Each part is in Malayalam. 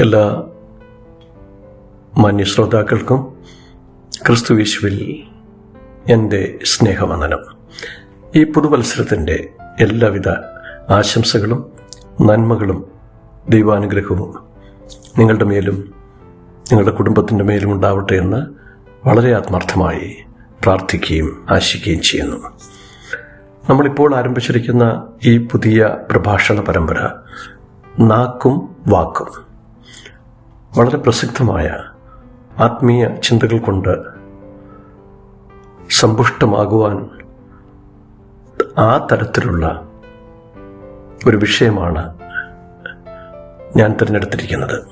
എല്ലാ മാന്യ ശ്രോതാക്കൾക്കും ക്രിസ്തു യേശുവിൽ എന്റെ സ്നേഹവന്ദനം. ഈ പുതുവത്സരത്തിന്റെ എല്ലാവിധ ആശംസകളും നന്മകളും ദൈവാനുഗ്രഹവും നിങ്ങളുടെ മേലും നിങ്ങളുടെ കുടുംബത്തിന്റെ മേലും ഉണ്ടാവട്ടെ എന്ന് വളരെ ആത്മാർത്ഥമായി പ്രാർത്ഥിക്കുകയും ആശിക്കുകയും ചെയ്യുന്നു. നമ്മളിപ്പോൾ ആരംഭിച്ചിരിക്കുന്ന ഈ പുതിയ പ്രഭാഷണ പരമ്പര നാക്കും വാക്കും. വളരെ പ്രസിദ്ധമായ ആത്മീയ ചിന്തകൾ കൊണ്ട് സമ്പുഷ്ടമാകുവാൻ ആ തരത്തിലുള്ള ഒരു വിഷയമാണ് ഞാൻ തിരഞ്ഞെടുത്തിരിക്കുന്നത്.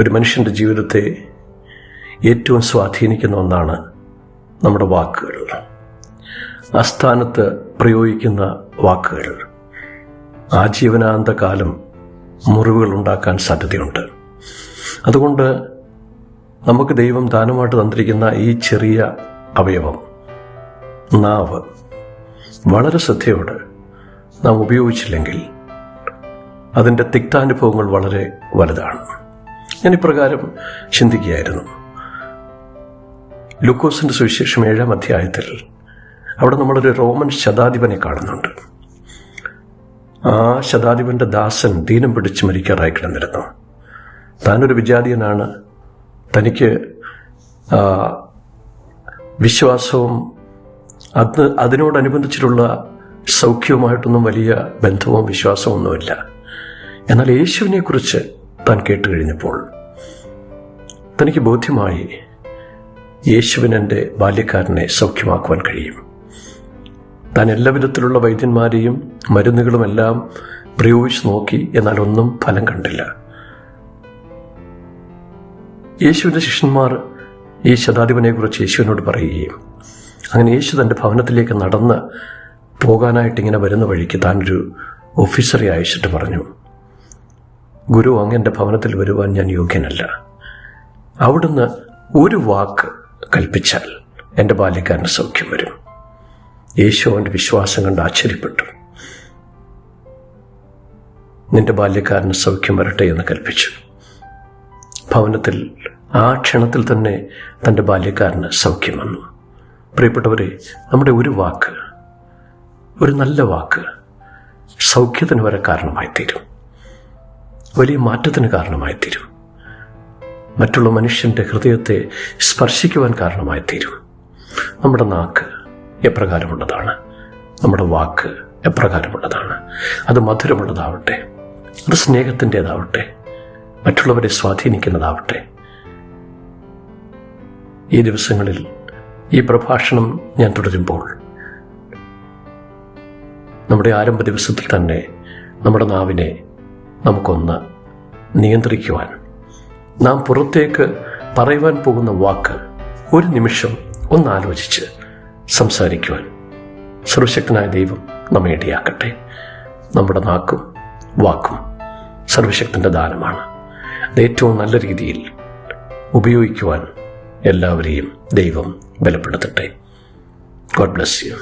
ഒരു മനുഷ്യന്റെ ജീവിതത്തെ ഏറ്റവും സ്വാധീനിക്കുന്ന ഒന്നാണ് നമ്മുടെ വാക്കുകൾ. ആസ്ഥാനത്ത് സ്ഥാനത്ത് പ്രയോഗിക്കുന്ന വാക്കുകൾ. ആജീവനാന്ത കാലം മുറിവുകൾ ഉണ്ടാക്കാൻ സാധ്യതയുണ്ട്. അതുകൊണ്ട് നമുക്ക് ദൈവം ദാനമായിട്ട് തന്നിരിക്കുന്ന ഈ ചെറിയ അവയവം നാവ് വളരെ ശ്രദ്ധയോടെ നാം ഉപയോഗിച്ചില്ലെങ്കിൽ അതിന്റെ തിക്താനുഭവങ്ങൾ വളരെ വലുതാണ്. ഞാൻ ഇപ്രകാരം ചിന്തിക്കുകയായിരുന്നു. ലൂക്കോസിന്റെ സുവിശേഷം ഏഴാം അധ്യായത്തിൽ അവിടെ നമ്മളൊരു റോമൻ ശതാധിപനെ കാണുന്നുണ്ട്. ആ ശതാധിപന്റെ ദാസൻ ദീനം പിടിച്ച് മരിക്കാറായി കിടന്നിരുന്നു. താനൊരു വിജാതീയനാണ് തനിക്ക് വിശ്വാസവും അത് അതിനോടനുബന്ധിച്ചിട്ടുള്ള സൗഖ്യവുമായിട്ടൊന്നും വലിയ ബന്ധവും വിശ്വാസവും ഒന്നുമില്ല. എന്നാൽ യേശുവിനെക്കുറിച്ച് താൻ കേട്ട് കഴിഞ്ഞപ്പോൾ തനിക്ക് ബോധ്യമായി യേശുവിനെ ബാല്യക്കാരനെ സൗഖ്യമാക്കുവാൻ കഴിയും. താൻ എല്ലാ വിധത്തിലുള്ള വൈദ്യന്മാരെയും മരുന്നുകളുമെല്ലാം പ്രയോഗിച്ച് നോക്കി എന്നാൽ ഒന്നും ഫലം കണ്ടില്ല. യേശുവിന്റെ ശിഷ്യന്മാർ ഈ ശതാധിപനെ കുറിച്ച് യേശുവിനോട് പറയുകയും അങ്ങനെ യേശു തന്റെ ഭവനത്തിലേക്ക് നടന്ന് പോകാനായിട്ട് ഇങ്ങനെ വരുന്ന വഴിക്ക് താനൊരു ഓഫീസറെ അയച്ചിട്ട് പറഞ്ഞു ഗുരു അങ്ങ് എന്റെ ഭവനത്തിൽ വരുവാൻ ഞാൻ യോഗ്യനല്ല. അവിടുന്ന് ഒരു വാക്ക് കൽപ്പിച്ചാൽ എന്റെ ബാല്യക്കാരന് സൗഖ്യം വരും. യേശു അവന്റെ വിശ്വാസം കണ്ട് ആശ്ചര്യപ്പെട്ടു. നിന്റെ ബാല്യക്കാരന് സൗഖ്യം വരട്ടെ എന്ന് കൽപ്പിച്ചു. ഭവനത്തിൽ ആ ക്ഷണത്തിൽ തന്നെ തന്റെ ബാല്യക്കാരന് സൗഖ്യം വന്നു. പ്രിയപ്പെട്ടവരെ നമ്മുടെ ഒരു വാക്ക് ഒരു നല്ല വാക്ക് സൗഖ്യത്തിന് വരെ കാരണമായി തീരും വലിയ മാറ്റത്തിന് കാരണമായി തീരും മറ്റുള്ള മനുഷ്യന്റെ ഹൃദയത്തെ സ്പർശിക്കുവാൻ കാരണമായി തീരും നമ്മുടെ നാക്ക് എപ്രകാരമുള്ളതാണ്. നമ്മുടെ വാക്ക് എപ്രകാരമുള്ളതാണ്. അത് മധുരമുള്ളതാവട്ടെ. അത് സ്നേഹത്തിന്റെതാവട്ടെ മറ്റുള്ളവരെ സ്വാധീനിക്കുന്നതാവട്ടെ. ഈ ദിവസങ്ങളിൽ ഈ പ്രഭാഷണം ഞാൻ തുടരുമ്പോൾ നമ്മുടെ ആരംഭ ദിവസത്തിൽ തന്നെ നമ്മുടെ നാവിനെ നമുക്കൊന്ന് നിയന്ത്രിക്കുവാൻ നാം പുറത്തേക്ക് പറയുവാൻ പോകുന്ന വാക്ക് ഒരു നിമിഷം ഒന്ന് ആലോചിച്ച് സംസാരിക്കുവാൻ സർവശക്തനായ ദൈവം നമ്മെ ഇടയാക്കട്ടെ. നമ്മുടെ നാക്കും വാക്കും സർവശക്തന്റെ ദാനമാണ്. ഏറ്റവും നല്ല രീതിയിൽ ഉപയോഗിക്കുവാൻ എല്ലാവരെയും ദൈവം ബലപ്പെടുത്തട്ടെ. God bless you